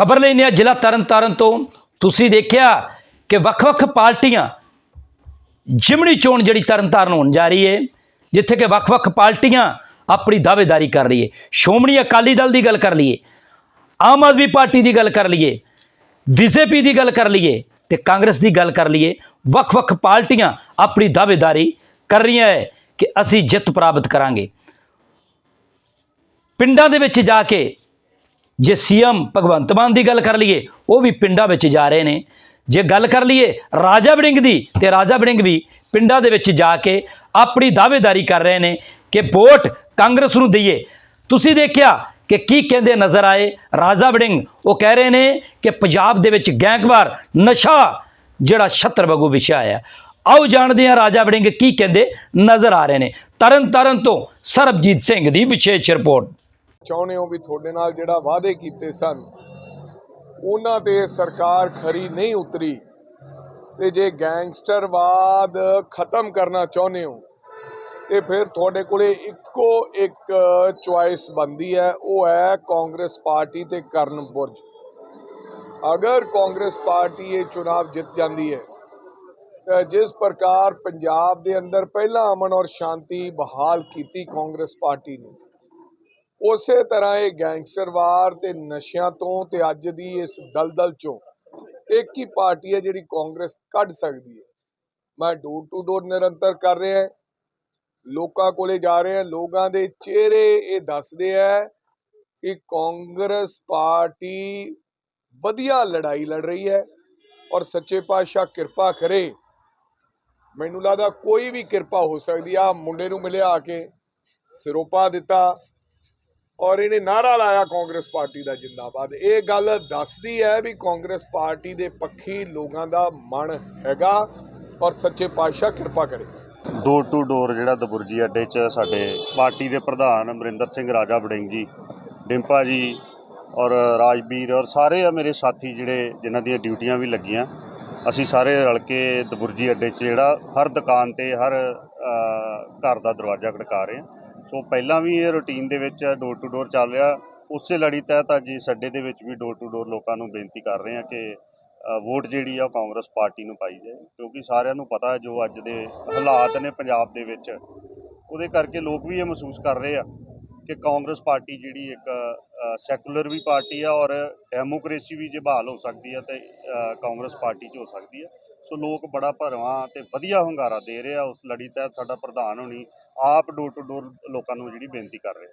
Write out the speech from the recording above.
ਖਬਰ ਲੈਂਦੇ ਹਾਂ ਜ਼ਿਲ੍ਹਾ ਤਰਨਤਾਰਨ ਤੋਂ। ਤੁਸੀਂ ਦੇਖਿਆ ਕਿ ਵੱਖ-ਵੱਖ ਪਾਰਟੀਆਂ ਜਿਮਣੀ ਚੋਣ ਜਿਹੜੀ ਤਰਨਤਾਰਨ ਹੋਣ ਜਾ ਰਹੀ ਹੈ ਜਿੱਥੇ ਕਿ ਵੱਖ-ਵੱਖ ਪਾਰਟੀਆਂ ਆਪਣੀ ਦਾਅਵੇਦਾਰੀ ਕਰ ਰਹੀ ਹੈ ਸ਼੍ਰੋਮਣੀ ਅਕਾਲੀ ਦਲ ਦੀ ਗੱਲ ਕਰ ਲਈਏ, ਆਮ ਆਦਮੀ ਪਾਰਟੀ ਦੀ ਗੱਲ ਕਰ ਲਈਏ ਬੀਜੇਪੀ ਦੀ ਗੱਲ ਕਰ ਲਈਏ ਤੇ ਕਾਂਗਰਸ ਦੀ ਗੱਲ ਕਰ ਲਈਏ, ਵੱਖ-ਵੱਖ ਪਾਰਟੀਆਂ ਆਪਣੀ ਦਾਅਵੇਦਾਰੀ ਕਰ ਰਹੀਆਂ ਹੈ ਕਿ ਅਸੀਂ ਜਿੱਤ ਪ੍ਰਾਪਤ ਕਰਾਂਗੇ। ਪਿੰਡਾਂ ਦੇ ਵਿੱਚ ਜਾ ਕੇ ਜੇ ਸੀਐਮ ਭਗਵੰਤ ਮਾਨ ਦੀ ਗੱਲ ਕਰ ਲਈਏ, ਉਹ ਵੀ ਪਿੰਡਾਂ ਵਿੱਚ ਜਾ ਰਹੇ ਨੇ। ਜੇ ਗੱਲ ਕਰ ਲਈਏ ਰਾਜਾ ਵੜਿੰਗ ਦੀ, ਤੇ ਰਾਜਾ ਵੜਿੰਗ ਵੀ ਪਿੰਡਾਂ ਦੇ ਵਿੱਚ ਜਾ ਕੇ ਆਪਣੀ ਦਾਅਵੇਦਾਰੀ ਕਰ ਰਹੇ ਨੇ ਕਿ ਵੋਟ ਕਾਂਗਰਸ ਨੂੰ ਦਈਏ। ਤੁਸੀਂ ਦੇਖਿਆ ਕਿ ਕੀ ਕਹਿੰਦੇ ਨਜ਼ਰ ਆਏ? ਰਾਜਾ ਵੜਿੰਗ ਉਹ ਕਹਿ ਰਹੇ ਨੇ ਕਿ ਪੰਜਾਬ ਦੇ ਵਿੱਚ ਗੈਂਗਵਾਰ ਨਸ਼ਾ ਜਿਹੜਾ ਛੱਤਰ ਵਗੂ ਵਿਸ਼ਾ ਹੈ ਆਓ ਜਾਣਦੇ ਹਾਂ ਰਾਜਾ ਵੜਿੰਗ ਕੀ ਕਹਿੰਦੇ ਨਜ਼ਰ ਆ ਰਹੇ ਨੇ। ਤਰਨ ਤਾਰਨ ਤੋਂ ਸਰਬਜੀਤ ਸਿੰਘ ਦੀ ਵਿਸ਼ੇਸ਼ ਰਿਪੋਰਟ। ਚਾਹੁੰਦੇ ਹੋ ਵੀ ਤੁਹਾਡੇ ਨਾਲ ਜਿਹੜਾ ਵਾਅਦੇ ਕੀਤੇ ਸਨ, ਉਹਨਾਂ ਤੇ ਸਰਕਾਰ ਖਰੀ ਨਹੀਂ ਉਤਰੀ। ਤੇ ਜੇ ਗੈਂਗਸਟਰਵਾਦ ਖਤਮ ਕਰਨਾ ਚਾਹੁੰਦੇ ਹੋ, ਤੇ ਫਿਰ ਤੁਹਾਡੇ ਕੋਲੇ ਇੱਕੋ ਇੱਕ ਚੁਆਇਸ ਬੰਦੀ ਹੈ, ਉਹ ਹੈ ਕਾਂਗਰਸ ਪਾਰਟੀ ਤੇ ਕਰਨ ਬੁਰਜ। ਅਗਰ ਕਾਂਗਰਸ ਪਾਰਟੀ ਇਹ ਚੁਣਾਵ ਜਿੱਤ ਜਾਂਦੀ ਹੈ, ਤਾਂ ਜਿਸ ਪ੍ਰਕਾਰ ਪੰਜਾਬ ਦੇ ਅੰਦਰ ਪਹਿਲਾਂ ਅਮਨ ਔਰ ਸ਼ਾਂਤੀ ਬਹਾਲ ਕੀਤੀ ਕਾਂਗਰਸ ਪਾਰਟੀ ਨੇ ਉਸੇ ਤਰ੍ਹਾਂ ਇਹ ਗੈਂਗਸਟਰਵਾਰ ਤੇ ਨਸ਼ਿਆਂ ਤੋਂ ਤੇ ਅੱਜ ਦੀ ਇਸ ਦਲਦਲ ਚੋਂ ਇੱਕ ਹੀ ਪਾਰਟੀ ਹੈ ਜਿਹੜੀ ਕਾਂਗਰਸ ਕੱਢ ਸਕਦੀ ਹੈ। ਮੈਂ ਡੋਰ ਟੂ ਡੋਰ ਨਿਰੰਤਰ ਕਰ ਰਿਹਾ ਲੋਕਾਂ ਕੋਲੇ ਜਾ ਰਹੇ ਹਾਂ। ਲੋਕਾਂ ਦੇ ਚਿਹਰੇ ਇਹ ਦੱਸਦੇ ਆ ਕਿ ਕਾਂਗਰਸ ਪਾਰਟੀ ਵਧੀਆ ਲੜਾਈ ਲੜ ਰਹੀ ਹੈ ਔਰ ਸੱਚੇ ਪਾਤਸ਼ਾਹ ਕਿਰਪਾ ਕਰੇ। ਮੈਨੂੰ ਲੱਗਦਾ ਕੋਈ ਵੀ ਕਿਰਪਾ ਹੋ ਸਕਦੀ ਆ। ਮੁੰਡੇ ਨੂੰ ਮਿਲਿਆ ਆ ਕੇ ਸਿਰੋਪਾ ਦਿੱਤਾ। ਔਰ ਇਹਨੇ ਨਾਰਾ ਲਾਇਆ ਕਾਂਗਰਸ ਪਾਰਟੀ ਦਾ ਜਿੰਦਾਬਾਦ। ਇਹ ਗੱਲ ਦੱਸਦੀ ਹੈ ਵੀ ਕਾਂਗਰਸ ਪਾਰਟੀ ਦੇ ਪੱਖੀ ਲੋਕਾਂ ਦਾ ਮਨ ਹੈਗਾ ਔਰ ਸੱਚੇ ਪਾਤਸ਼ਾਹ ਕਿਰਪਾ ਕਰੇ। ਡੋਰ ਟੂ ਡੋਰ ਜਿਹੜਾ ਦਬੁਰਜੀ ਅੱਡੇ 'ਚ ਸਾਡੇ ਪਾਰਟੀ ਦੇ ਪ੍ਰਧਾਨ ਅਮਰਿੰਦਰ ਸਿੰਘ, ਰਾਜਾ ਵੜਿੰਗ ਜੀ ਡਿੰਪਾ ਜੀ ਔਰ ਰਾਜਵੀਰ ਔਰ ਸਾਰੇ ਆ ਮੇਰੇ ਸਾਥੀ ਜਿਹੜੇ ਜਿਨ੍ਹਾਂ ਦੀਆਂ ਡਿਊਟੀਆਂ ਵੀ ਲੱਗੀਆਂ, ਅਸੀਂ ਸਾਰੇ ਰਲ ਕੇ ਦਬੁਰਜੀ ਅੱਡੇ 'ਚ ਜਿਹੜਾ ਹਰ ਦੁਕਾਨ ਤੇ ਹਰ ਘਰ ਦਾ ਦਰਵਾਜ਼ਾ ਖੜਕਾ ਰਹੇ ਹਾਂ। ਸੋ ਪਹਿਲਾਂ ਵੀ ਇਹ ਰੁਟੀਨ ਦੇ ਵਿੱਚ ਡੋਰ ਟੂ ਡੋਰ ਚੱਲ ਰਿਹਾ। ਉਸੇ ਲੜੀ ਤਹਿਤ ਅੱਜ ਇਸ ਅੱਡੇ ਦੇ ਵਿੱਚ ਵੀ ਡੋਰ ਟੂ ਡੋਰ ਲੋਕਾਂ ਨੂੰ ਬੇਨਤੀ ਕਰ ਰਹੇ ਹਾਂ ਕਿ ਵੋਟ ਜਿਹੜੀ ਆ ਉਹ ਕਾਂਗਰਸ ਪਾਰਟੀ ਨੂੰ ਪਾਈ ਜਾਏ। ਕਿਉਂਕਿ ਸਾਰਿਆਂ ਨੂੰ ਪਤਾ ਹੈ ਜੋ ਅੱਜ ਦੇ ਹਾਲਾਤ ਨੇ ਪੰਜਾਬ ਦੇ ਵਿੱਚ, ਉਹਦੇ ਕਰਕੇ ਲੋਕ ਵੀ ਇਹ ਮਹਿਸੂਸ ਕਰ ਰਹੇ ਆ ਕਿ ਕਾਂਗਰਸ ਪਾਰਟੀ ਜਿਹੜੀ ਇੱਕ ਸੈਕੂਲਰ ਵੀ ਪਾਰਟੀ ਆ ਔਰ ਡੈਮੋਕ੍ਰੇਸੀ ਵੀ ਜੇ ਬਹਾਲ ਹੋ ਸਕਦੀ ਆ ਤੇ ਕਾਂਗਰਸ ਪਾਰਟੀ 'ਚ ਹੋ ਸਕਦੀ ਆ। ਸੋ ਲੋਕ ਬੜਾ ਭਰਵਾਂ ਤੇ ਵਧੀਆ ਹੁੰਗਾਰਾ ਦੇ ਰਹੇ ਆ। ਉਸ ਲੜੀ ਤਹਿਤ ਸਾਡਾ ਪ੍ਰਧਾਨ ਹੋਣੀ ਆਪ ਡੋਰ ਟੂ ਡੋਰ ਲੋਕਾਂ ਨੂੰ ਜਿਹੜੀ ਬੇਨਤੀ ਕਰ ਰਹੇ